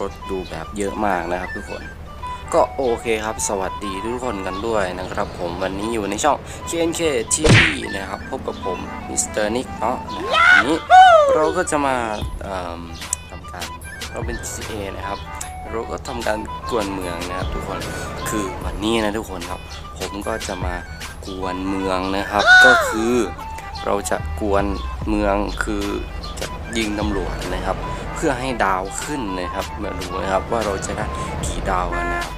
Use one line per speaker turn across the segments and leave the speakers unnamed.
รถดูแบบเยอะมากนะครับทุกคนก็โอเคครับ สวัสดีทุกคนกันด้วยนะครับผมวันนี้อยู่ในช่อง KNK TV นะครับ พบกับผมมิสเตอร์นิกเนาะวันนี้เราก็จะมาทำการเราเป็น CA นะครับ เราก็ทำการกวนเมืองนะครับทุกคนคือวันนี้นะทุกคนครับ ผมก็จะมากวนเมืองนะครับ ก็คือเราจะกวนเมืองคือจะยิงตำรวจนะครับ พื่อให้ดาวขึ้นนะครับมาดูนะครับว่าเราจะได้กี่ดาวกันนะครับ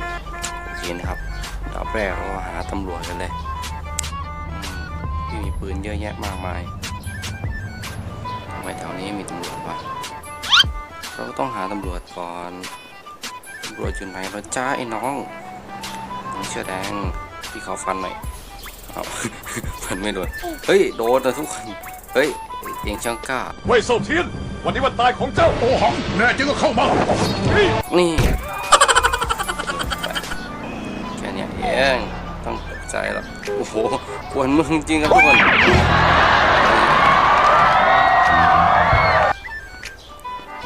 โอเคนะครับดาวแรกเราหาตำรวจกันเลยมที่มีปืนเยอะแยะมากมายทำไมแถวนี้มีตำรวจวะเราก็ต้องหาตำรวจก่อนตำรวจอยู่ไหนเราจ้าไอ้น้องน้องเชือแดงพี่ขอฟันหน่อยเอาฟันไม่โดนเฮ้ยโดนนะทุกคนเฮ้ยเตียงช่างกล้า
เว่ยเซาเทียน วันนี้วันตายของเจ้าโอหังแน่จริงก็เข้ามา นี่
แค่เนี้ยเองต้องตกใจหรอกโอ้โหกวนเมืองจริงครับทุกคน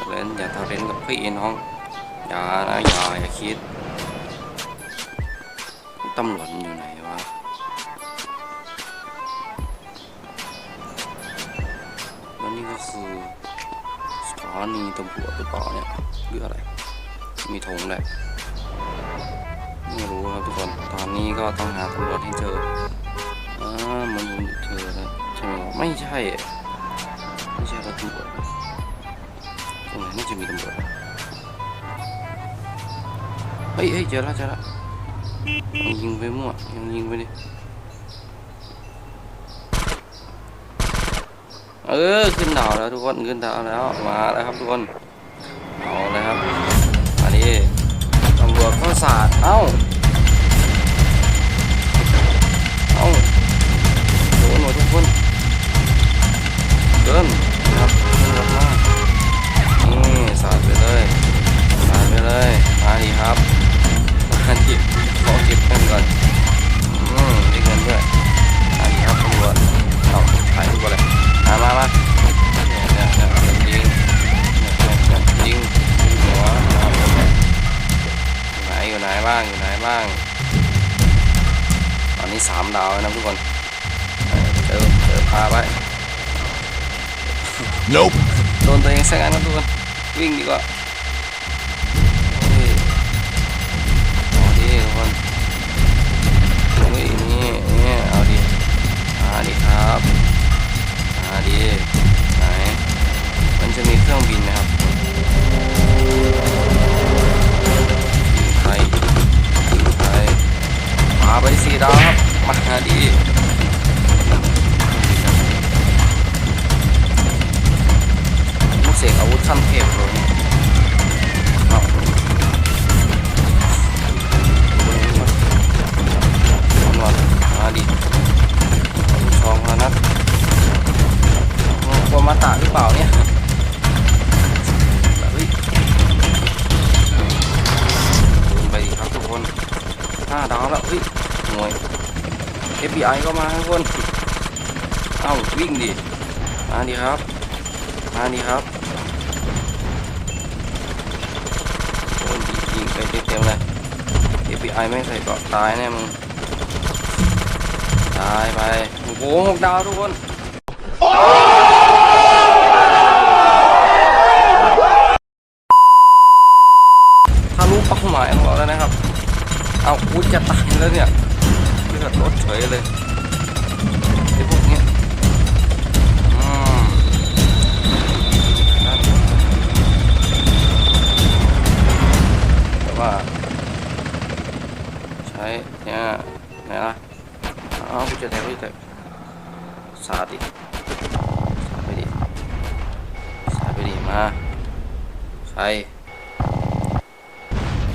เล่นอย่าทะเลนกับพี่น้อง อย่านะอย่าอย่าคิดตำรวจอยู่ไหนวะแล้วนี่ก็คือ สถานีตำรวจหรือเปล่าเนี่ยหรืออะไร มีธงด้วยไม่รู้ครับทุกคน ตอนนี้ก็ต้องหาตำรวจให้เจออ่ามันเจอแล้วใช่ไหมไม่ใช่ ไม่ใช่รถตำรวจตรงไหนน่าจะมีตำรวจเฮ้ยเฮ้ยเจอแล้วเจอแล้วยังยิงไปมั่วยังยิงไปดิ เออขึ้นดาวแล้วทุกคนขึ้นดาวแล้วมาแล้วครับทุกคนเอาเลยครับอันนี้ตำรวจเข้าสาดเอ้า บ้างอยู่ไหนบ้าง ตอนนี้สามดาวแล้วนะทุกคนเออเจอเจอพาไป
Nope
โดนตัวเองซะงั้นครับทุกคน วิ่งดีกว่า ไปสี่ดาวครับ มาดีลูกเสกอาวุธขั้นเทพเลยมาดี FBI ก็มาทุกคน เอ้าวิ่งดิ มาดิครับ มาดิครับโอ้ยยิงไปเต็มๆเลย FBI ไม่ใส่เกราะตายแน่มึง ตายไป โอ้โหหกดาวทุกคนทะลุเป้าหมายของเราแล้วนะครับ เอาอุ้จะตายแล้วเนี่ย เลือดลดเฉยเลยไอ้พวกเนี้ยอืมแต่ว่าใช้เนี่ยไหนล่ะเอากูจะแทงกูจะแทงสาดดิสาดไปดิสาดไปดิมาใคร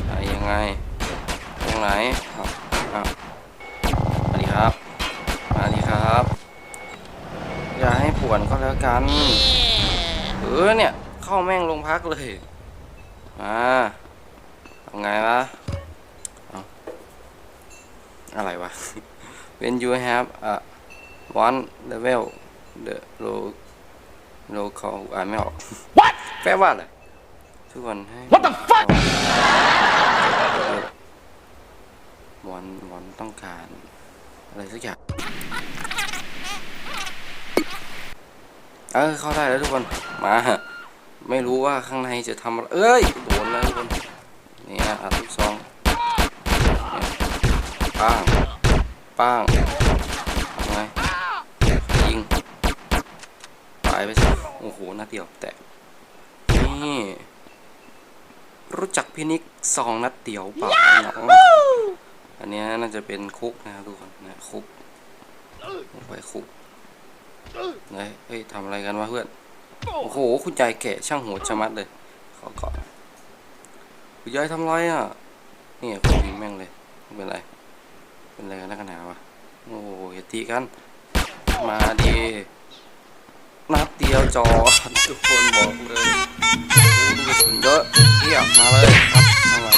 ใครยังไงตรงไหน ครับ มาดีครับ อย่าให้ปวดก็แล้วกัน เออเนี่ย เข้าแม่งลงพักเลย มาทำไงวะเอาอะไรวะ when you have a one level the low local อ่านไม่ออกแปลว่าอะไรทุกคนให้
What the fuck
วอนวอนต้องการ อะไรสักอย่างเออเข้าได้แล้วทุกคน มาไม่รู้ว่าข้างในจะทำอะไรเอ้ยโดนแล้วทุกคนนี่ฮะอัดลูกซองป้างป้างทำไงยิงตายไปสิโอ้โหนัดเดียวแตกนี่รู้จักพินิกซองนัดเดียวเปล่าน้อง นนี้น่าจะเป็นคุกนะครับทุกคนนะคุกไปคุกเฮ้ยเฮ้ยทำอะไรกันวะเพื่อน โอ้โห คุณยายแก่ช่างโหดชะมัดเลย ขอก่อนคุณยายทำไรอะ นี่คุณยิงแม่งเลยไม่เป็นไร เป็นอะไรกันนักหนาวะ โอ้โหอย่าตีกัน มาดีนัดเดียวจอทุกคนบอกเลยเยอะเทียบมาเลยครับจังหว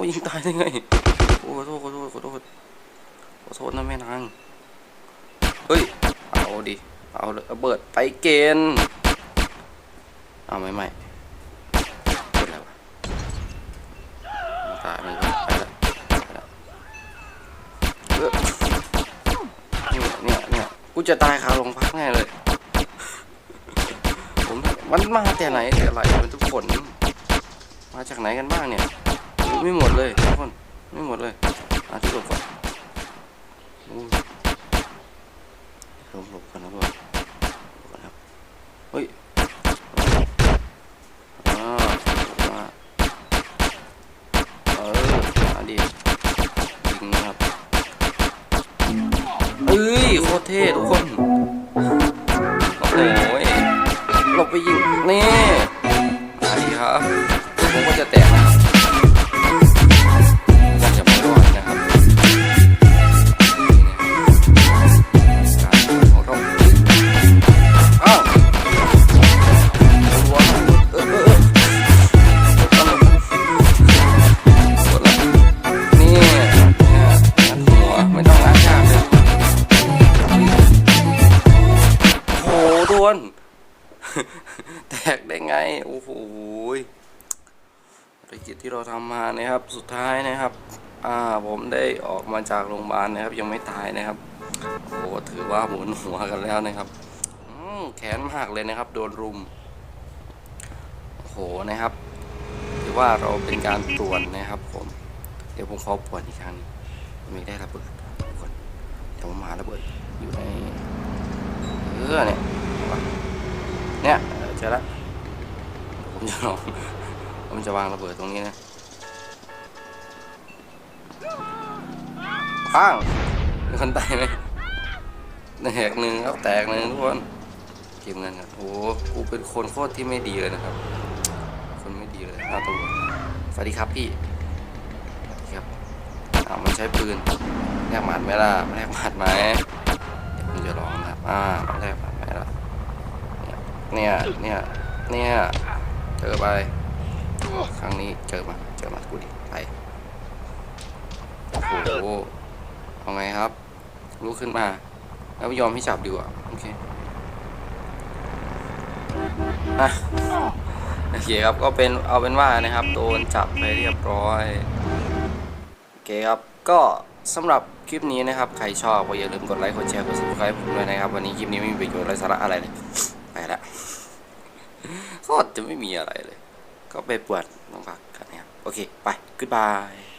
มทำว่ายิงตายได้ไงโอ้ขอโทษขอโทษขอโทษขอโทษนะแม่นาง เฮ้ย เอาดิ เอาเลยระเบิดไปเกณฑ์เอาไม่ไม่เป็นไรวะตายมันไปแล้วไปแล้วเออเนี่ยเนี่ยเนี่ยกูจะตายคาโรงพักแน่เลย ผม มันมาแต่ไหนแต่ไรมันทุกคน มาจากไหนกันบ้างเนี่ย ไม่หมดเลยทุกคนไม่หมดเลยอาที่หลบก่อนอู้หลบหลบกันนะเพื่อนหลบกันครับเฮ้ยอ่ามาเออมาดิยิงนะครับเอ้ยโคตรเท่ทุกคนโอ้ยหลบไปยิงนี่มาดิครับผมก็จะแตกนะ ที่เราทำมานะครับสุดท้ายนะครับ อ่าผมได้ออกมาจากโรงพยาบาลนะครับ ยังไม่ตายนะครับโอ้โหถือว่าหมุนหัวกันแล้วนะครับอแขนมากเลยนะครับ โดนรุมโหนะครับถือว่าเราเป็นการตรวจนะครับ ผม เดี๋ยวผมขอปวดอีกครั้งไม่ได้ระเบิดทุกคนเดี๋ยวผมหาระเบิดอยู่ในเออเนี่ยเนี่ยเจอแล้วผมจะลอง ผมจะวางระเบิดตรงนี้นะปังมีคนตายไหมแตกหนึ่งครับแตกหนึ่งทุกคนเก็บเงินครับโอ้โหกูเป็นคนโคตรที่ไม่ดีเลยนะครับ คนไม่ดีเลยหน้าตัวสวัสดีครับพี่สวัสดีครับอ้าวมันใช้ปืนแลกหมัดไหมล่ะแลกหมัดไหมเดี๋ยวผมจะลองนะครับอ่ามันแลกหมัดไหมล่ะเนี่ยเนี่ยเนี่ยเจอไป ครั้งนี้เจอมาเจอมากูดิไปโอ้โหเอาไงครับลุกขึ้นมา แล้วยอมให้จับดีกว่าโอเคอะโอเคครับก็เป็นเอาเป็นว่านะครับโดนจับไปเรียบร้อยโอเคครับก็สำหรับคลิปนี้นะครับ ใครชอบก็อย่าลืมกดไลค์กดแชร์กด subscribe ผมด้วยนะครับ วันนี้คลิปนี้ไม่มีประโยชน์ไร้สาระอะไรเลยไปละก็จะไม่มีอะไรเลย ก็ไปปวดน้องพักกันนะครับ โอเค ไป goodbye